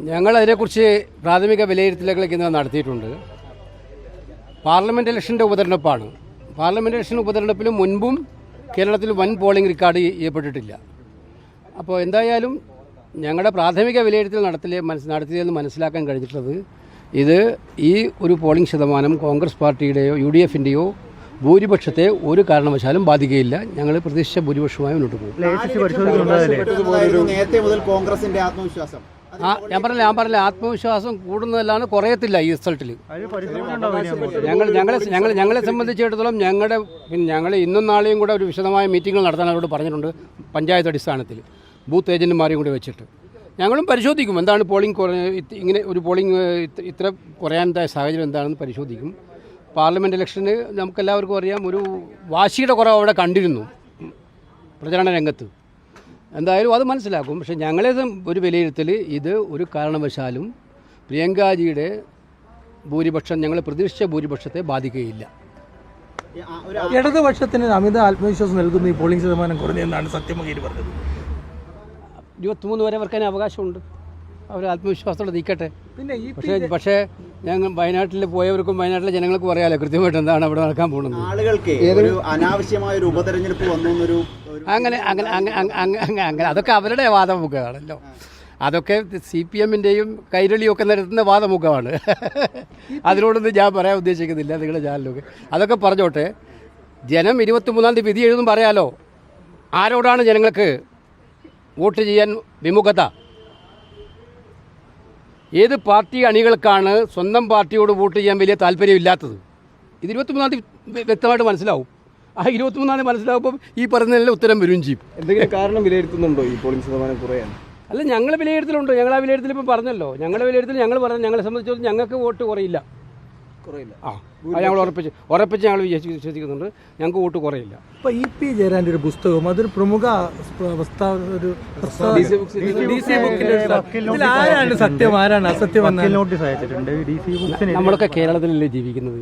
ഞങ്ങൾ അതിനെക്കുറിച്ച് പ്രാഥമിക വിലയിരുത്തലുകളൊക്കെ ഇന്ന് നടത്തിയിട്ടുണ്ട്. പാർലമെന്റ് ഇലക്ഷന്റെ ഉപതെരഞ്ഞെടുപ്പാണ്. പാർലമെന്റ് ഇലക്ഷൻ ഉപതെരഞ്ഞെടുപ്പിന് മുൻപും കേരളത്തിൽ വൻ പോളിംഗ് റെക്കോർഡ് ചെയ്യപ്പെട്ടിട്ടില്ല. അപ്പോൾ എന്തായാലും ഞങ്ങളുടെ പ്രാഥമിക വിലയിരുത്തൽ നടത്തിയ മനസ്സ് നടത്തിയതെന്ന് മനസ്സിലാക്കാൻ കഴിഞ്ഞിട്ടുള്ളത് ഇത് ഈ ഒരു പോളിംഗ് ശതമാനം കോൺഗ്രസ് പാർട്ടിയുടെയോ യു ഡി എഫിന്റെയോ ഭൂരിപക്ഷത്തെ ഒരു കാരണവശാലും ബാധിക്കുകയില്ല. ഞങ്ങൾ പ്രതീക്ഷിച്ച ഭൂരിപക്ഷമായി മുന്നോട്ട് പോകും. നേരത്തെ മുതൽ കോൺഗ്രസിന്റെ ആത്മവിശ്വാസം. ഞാൻ പറഞ്ഞില്ല ഞാൻ പറഞ്ഞില്ല ആത്മവിശ്വാസം കൂടുന്നതല്ലാണ് കുറയത്തില്ല ഈ റിസൾട്ടിൽ ഞങ്ങൾ ഞങ്ങളെ ഞങ്ങൾ ഞങ്ങളെ സംബന്ധിച്ചിടത്തോളം ഞങ്ങളുടെ പിന്നെ ഞങ്ങൾ ഇന്നും നാളെയും കൂടെ ഒരു വിശദമായ മീറ്റിംഗ് നടത്താൻ അവരോട് പറഞ്ഞിട്ടുണ്ട് പഞ്ചായത്ത് അടിസ്ഥാനത്തിൽ. ബൂത്ത് ഏജന്റുമാരെയും കൂടി വെച്ചിട്ട്. ഞങ്ങളും പരിശോധിക്കും എന്താണ് പോളിംഗ് ഇങ്ങനെ ഒരു പോളിംഗ് ഇത്ര- കുറയാനുണ്ടായ സാഹചര്യം എന്താണെന്ന് പരിശോധിക്കും. പാർലമെന്റ് ഇലക്ഷന് നമുക്കെല്ലാവർക്കും അറിയാം ഒരു വാശിയുടെ കുറവ് അവിടെ കണ്ടിരുന്നു. പ്രചരണ രംഗത്ത്. എന്തായാലും അത് മനസ്സിലാക്കും. പക്ഷേ ഞങ്ങളെ ഒരു വിലയിരുത്തൽ ഇത് ഒരു കാരണവശാലും പ്രിയങ്കാജിയുടെ ഭൂരിപക്ഷം ഞങ്ങൾ പ്രതീക്ഷിച്ച ഭൂരിപക്ഷത്തെ ബാധിക്കുകയില്ല. ഇടതുപക്ഷത്തിന് അമിത ആത്മവിശ്വാസം നൽകുന്ന ഈ പോളിംഗ് ശതമാനം കുറഞ്ഞെന്നാണ് സത്യമകേരി പറഞ്ഞത്. ഇരുപത്തിമൂന്ന് വരെ അവർക്ക് അതിന് അവകാശമുണ്ട്. അവർ ആത്മവിശ്വാസത്തോടെ നിൽക്കട്ടെ. പിന്നെ ഈ പക്ഷേ പക്ഷേ ഞങ്ങൾ വയനാട്ടിൽ പോയവർക്കും വയനാട്ടിലെ ജനങ്ങൾക്കും അറിയാലോ കൃത്യമായിട്ട് എന്താണ് അവിടെ നടക്കാൻ പോകുന്നത്. ആളുകൾക്ക് ഒരു അനാവശ്യമായ ഒരു ഉപതെരഞ്ഞെടുപ്പ് വന്നു എന്നൊരു അങ്ങനെ അങ്ങനെ അങ്ങനെ അതൊക്കെ അവരുടെ വാദമുഖമാണല്ലോ. അതൊക്കെ സി പി എമ്മിന്റെയും കൈരളിയൊക്കെ നടത്തുന്ന വാദമുഖമാണ്. അതിനോടൊന്നും ഞാൻ പറയാൻ ഉദ്ദേശിക്കുന്നില്ല നിങ്ങളുടെ ചാനലൊക്കെ അതൊക്കെ പറഞ്ഞോട്ടെ ജനം ഇരുപത്തിമൂന്നാം തീയതി വിധി എഴുതും പറയാലോ? ആരോടാണ് ജനങ്ങൾക്ക് വോട്ട് ചെയ്യാൻ വിമുഖത? ഏത് പാർട്ടി അണികൾക്കാണ് സ്വന്തം പാർട്ടിയോട് വോട്ട് ചെയ്യാൻ വലിയ താല്പര്യമില്ലാത്തത്? ഇത് ഇരുപത്തിമൂന്നാം തീയതി വ്യ- വ്യക്തമായിട്ട് മനസ്സിലാവും. ആ ഇരുപത്തിമൂന്നാം തീയതി മനസ്സിലാവുമ്പോൾ ഈ പറഞ്ഞതിനെല്ലാം ഉത്തരം വരും ചെയ്യും. എന്തെങ്കിലും കാരണം വിലയിരുത്തുന്നുണ്ടോ ഈ പോളിംഗ് ശതമാനം കുറയാൻ? അല്ല ഞങ്ങൾ വിലയിരുത്തലുണ്ടോ? ഞങ്ങൾ ആ വിലയിരുത്തൽ ഇപ്പം പറഞ്ഞല്ലോ. ഞങ്ങളുടെ വിലയിരുത്തൽ ഞങ്ങൾ പറഞ്ഞു ഞങ്ങളെ സംബന്ധിച്ചിടത്തോളം ഞങ്ങൾക്ക് വോട്ട് കുറയില്ല. കുറയില്ല. ആ അത് ഞങ്ങൾ ഉറപ്പിച്ച് ഉറപ്പിച്ച് ഞങ്ങൾ വിശ്വസി- വിശ്വസിക്കുന്നുണ്ട്. ഞങ്ങൾക്ക് വോട്ട് കുറയില്ല. ഇപ്പൊ ഇ പി ജയരാന്റെ ഒരു പുസ്തകം അതൊരു പ്രമുഖ സ്പ- പ്രസ്താവ ഒരു പ്രസ്താവ- DC books- DC ബുക്കിന്റെ ഒരു- ഇതിൽ ആരാണ് സത്യം ആരാണ് അസത്യം എന്ന് നോട്ടീസ് അയച്ചിട്ടുണ്ട്. ഡി സി ബുക്സിന് നമ്മളൊക്കെ കേരളത്തിലല്ലേ ജീവിക്കുന്നത്?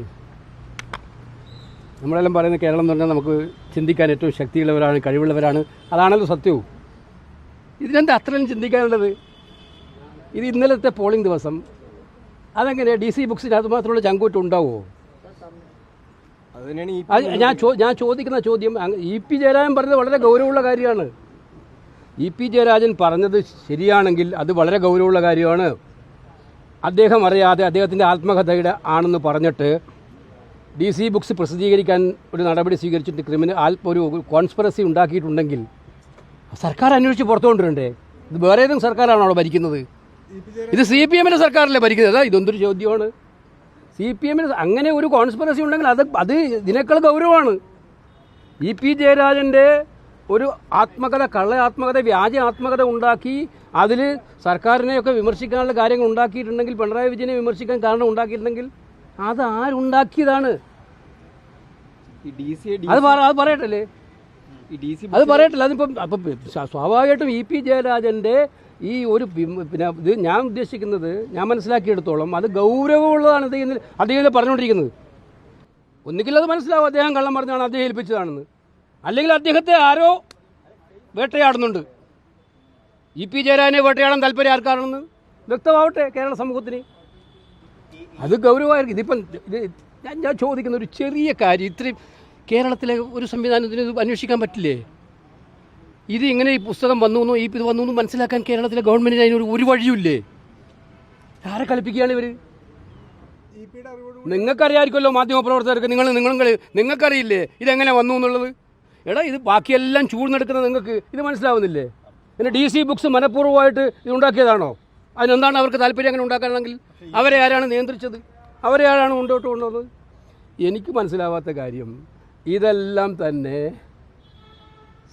നമ്മളെല്ലാം പറയുന്നത് കേരളം എന്ന് പറഞ്ഞാൽ നമുക്ക് ചിന്തിക്കാൻ ഏറ്റവും ശക്തിയുള്ളവരാണ് കഴിവുള്ളവരാണ്. അതാണല്ലോ സത്യവും. ഇതിനെന്താ അത്രയും ചിന്തിക്കാനുള്ളത്? ഇത് ഇന്നലത്തെ പോളിംഗ് ദിവസം അതെങ്ങനെ ഡി സി ബുക്സിനകത്ത് മാത്രമുള്ള ചങ്കൂറ്റം ഉണ്ടാവുമോ അത് അത് ഞാൻ ഞാൻ ചോദിക്കുന്ന ചോദ്യം ഇ പി ജയരാജൻ പറഞ്ഞത് വളരെ ഗൗരവമുള്ള കാര്യമാണ്. ഇ പി ജയരാജൻ പറഞ്ഞത് ശരിയാണെങ്കിൽ അത് വളരെ ഗൗരവമുള്ള കാര്യമാണ്. അദ്ദേഹം അറിയാതെ അദ്ദേഹത്തിന്റെ ആത്മകഥയുടെ ആണെന്ന് പറഞ്ഞിട്ട് ഡി സി ബുക്സ് പ്രസിദ്ധീകരിക്കാൻ ഒരു നടപടി സ്വീകരിച്ചിട്ട് ക്രിമിനൽ ആൽപ്പ ഒരു കോൺസ്പിറസി ഉണ്ടാക്കിയിട്ടുണ്ടെങ്കിൽ സർക്കാർ അന്വേഷിച്ച് പുറത്തുകൊണ്ടിരണ്ടേ ഇത് വേറെ ഏതെങ്കിലും സർക്കാരാണോ അവിടെ ഭരിക്കുന്നത്? ഇത് സി പി എമ്മിന്റെ സർക്കാരല്ലേ ഭരിക്കുന്നത്? അതാ ഇതൊന്നൊരു ചോദ്യമാണ്. സി പി എമ്മിന് അങ്ങനെ ഒരു കോൺസ്പിറസി ഉണ്ടെങ്കിൽ അത് അത് ഇതിനേക്കാൾ ഗൗരവമാണ്. ഇ പി ജയരാജന്റെ ഒരു ആത്മകഥ കള്ള ആത്മകഥ വ്യാജ ആത്മകഥ ഉണ്ടാക്കി അതിൽ സർക്കാരിനെയൊക്കെ വിമർശിക്കാനുള്ള കാര്യങ്ങൾ ഉണ്ടാക്കിയിട്ടുണ്ടെങ്കിൽ പിണറായി വിജയനെ വിമർശിക്കാൻ കാരണം ഉണ്ടാക്കിയിട്ടുണ്ടെങ്കിൽ അത് ആരുണ്ടാക്കിയതാണ്? അത് പറ- അത് പറയട്ടല്ലേ? അത് പറയട്ടില്ല അതിപ്പം അപ്പം സ്വാ- സ്വാഭാവികമായിട്ടും ഇ പി ജയരാജന്റെ ഈ ഒരു പിന്നെ ഇത് ഞാൻ ഉദ്ദേശിക്കുന്നത് ഞാൻ മനസ്സിലാക്കിയെടുത്തോളം അത് ഗൗരവമുള്ളതാണ് ഇന്ന് അദ്ദേഹം പറഞ്ഞുകൊണ്ടിരിക്കുന്നത്. ഒന്നുകിൽ അത് മനസ്സിലാവും അദ്ദേഹം കള്ളം പറഞ്ഞാണ് അദ്ദേഹം ഏൽപ്പിച്ചതാണെന്ന്. അല്ലെങ്കിൽ അദ്ദേഹത്തെ ആരോ വേട്ടയാടുന്നുണ്ട്. ഇ പി ജയരാജനെ വേട്ടയാടാൻ താല്പര്യം ആർക്കാണെന്ന്? വ്യക്തമാവട്ടെ കേരള സമൂഹത്തിന്. അത് ഗൗരവമായിരിക്കും. ഇതിപ്പം ഇത് ഞാൻ ഞാൻ ചോദിക്കുന്ന ഒരു ചെറിയ കാര്യം ഇത്രയും കേരളത്തിലെ ഒരു സംവിധാനത്തിന് ഇത് അന്വേഷിക്കാൻ പറ്റില്ലേ? ഇത് ഇങ്ങനെ ഈ പുസ്തകം വന്നു എന്നോ ഈ ഇത് വന്നു എന്നും മനസ്സിലാക്കാൻ കേരളത്തിലെ ഗവൺമെന്റിന് അതിനൊരു ഒരു വഴിയുമില്ലേ? ആരെ കളിപ്പിക്കുകയാണ് ഇവർ നിങ്ങൾക്കറിയാമായിരിക്കുമല്ലോ മാധ്യമപ്രവർത്തകർക്ക് നിങ്ങൾ നിങ്ങളും നിങ്ങൾക്കറിയില്ലേ ഇതെങ്ങനെ വന്നു എന്നുള്ളത്? എടാ ഇത് ബാക്കിയെല്ലാം ചൂഴ്ന്നെടുക്കുന്നത് നിങ്ങൾക്ക് ഇത് മനസ്സിലാവുന്നില്ലേ? പിന്നെ ഡി സി ബുക്സ് മനഃപൂർവമായിട്ട് ഇത് ഉണ്ടാക്കിയതാണോ? അതിനെന്താണ് അവർക്ക് താല്പര്യം അങ്ങനെ ഉണ്ടാക്കാനാണെങ്കിൽ? അവരെ ആരാണ് നിയന്ത്രിച്ചത്? അവരെ ആരാണ് മുന്നോട്ട് കൊണ്ടുവന്നത്? എനിക്ക് മനസ്സിലാവാത്ത കാര്യം ഇതെല്ലാം തന്നെ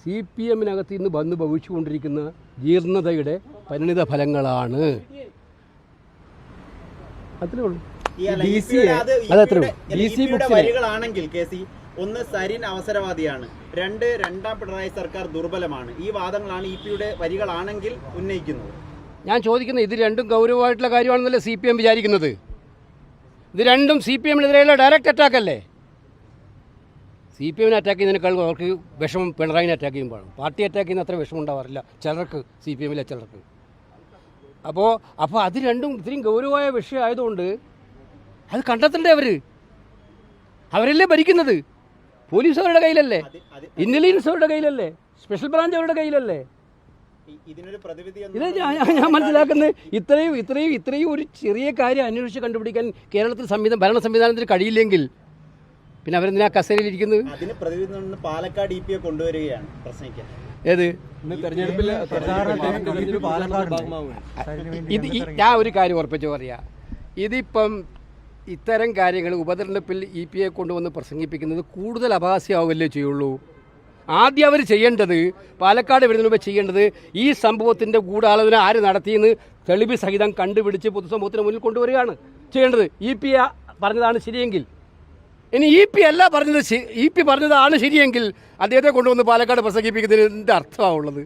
സി പി എമ്മിനകത്ത് ഇന്ന് വന്ന് ഭവിച്ചുകൊണ്ടിരിക്കുന്ന ജീർണതയുടെ പരിണിത ഫലങ്ങളാണ്. അത്രേ ഉള്ളൂ. അതത്രേ വരികളാണെങ്കിൽ കെ സി ഒന്ന് സരിൻ അവസരവാദിയാണ്. രണ്ട് രണ്ടാം പിണറായി സർക്കാർ ദുർബലമാണ്. ഈ വാദങ്ങളാണ് ഇ പിയുടെ വരികളാണെങ്കിൽ ഉന്നയിക്കുന്നത്. ഞാൻ ചോദിക്കുന്നത് ഇത് രണ്ടും ഗൗരവമായിട്ടുള്ള കാര്യമാണെന്നല്ലേ സി പി എം വിചാരിക്കുന്നത്? ഇത് രണ്ടും സി പി എമ്മിനെതിരെയുള്ള ഡയറക്റ്റ് അറ്റാക്ക് അല്ലേ സി പി എമ്മിനെ അറ്റാക്ക് ചെയ്യുന്നതിനേക്കാൾ അവർക്ക് വിഷമം പിണറായിനെ അറ്റാക്ക് ചെയ്യുമ്പോഴാണ്. പാർട്ടി അറ്റാക്ക് ചെയ്യുന്ന അത്ര വിഷമം ഉണ്ടാവാറില്ല. ചിലർക്ക് സി പി എമ്മിലെ ചിലർക്ക്. അപ്പോൾ അപ്പോൾ അത് രണ്ടും ഇത്രയും ഗൗരവമായ വിഷയമായതുകൊണ്ട് അത് കണ്ടെത്തണ്ടേ അവർ അവരല്ലേ ഭരിക്കുന്നത്? പോലീസ് അവരുടെ കയ്യിലല്ലേ? ഇന്റലിജൻസ് അവരുടെ കയ്യിലല്ലേ? സ്പെഷ്യൽ ബ്രാഞ്ച് അവരുടെ കയ്യിലല്ലേ? ഇതിനൊരു പ്രതിവിധി ഇത് ഞാൻ മനസ്സിലാക്കുന്നത് ഇത്രയും ഇത്രയും ഇത്രയും ഒരു ചെറിയ കാര്യം അന്വേഷിച്ച് കണ്ടുപിടിക്കാൻ കേരളത്തിൽ സംവിധാനം ഭരണ സംവിധാനത്തിന് കഴിയില്ലെങ്കിൽ പിന്നെ അവരെന്തിനാ കസേരയിലിരിക്കുന്നത്? അതിന് പ്രതിവിധി നിന്ന് പാലക്കാട് ഇ പിയെ കൊണ്ടുവരികയാണ് ഏത്? ഇത് ഞാൻ ഒരു കാര്യം ഉറപ്പിച്ചു പറയാം. ഇതിപ്പം ഇത്തരം കാര്യങ്ങൾ ഉപതെരഞ്ഞെടുപ്പിൽ ഇ പി എ കൊണ്ടുവന്ന് പ്രസംഗിപ്പിക്കുന്നത് കൂടുതൽ അപഹാസ്യമാവുകയല്ലേ ചെയ്യുള്ളൂ? ആദ്യം അവർ ചെയ്യേണ്ടത് പാലക്കാട് വരുന്നതിന് മുമ്പ് ചെയ്യേണ്ടത് ഈ സംഭവത്തിന്റെ ഗൂഢാലോചന ആര് നടത്തിയെന്ന് തെളിവ് സഹിതം കണ്ടുപിടിച്ച് പൊതുസമൂഹത്തിന് മുന്നിൽ കൊണ്ടുവരികയാണ് ചെയ്യേണ്ടത്. ഇ പി പറഞ്ഞതാണ് ശരിയെങ്കിൽ ഇനി ഇ പി അല്ല പറഞ്ഞത് ഇ പി പറഞ്ഞതാണ് ശരിയെങ്കിൽ അദ്ദേഹത്തെ കൊണ്ടുവന്ന് പാലക്കാട് പ്രസംഗിപ്പിക്കുന്നതിന് എന്ത് അർത്ഥമാണുള്ളത്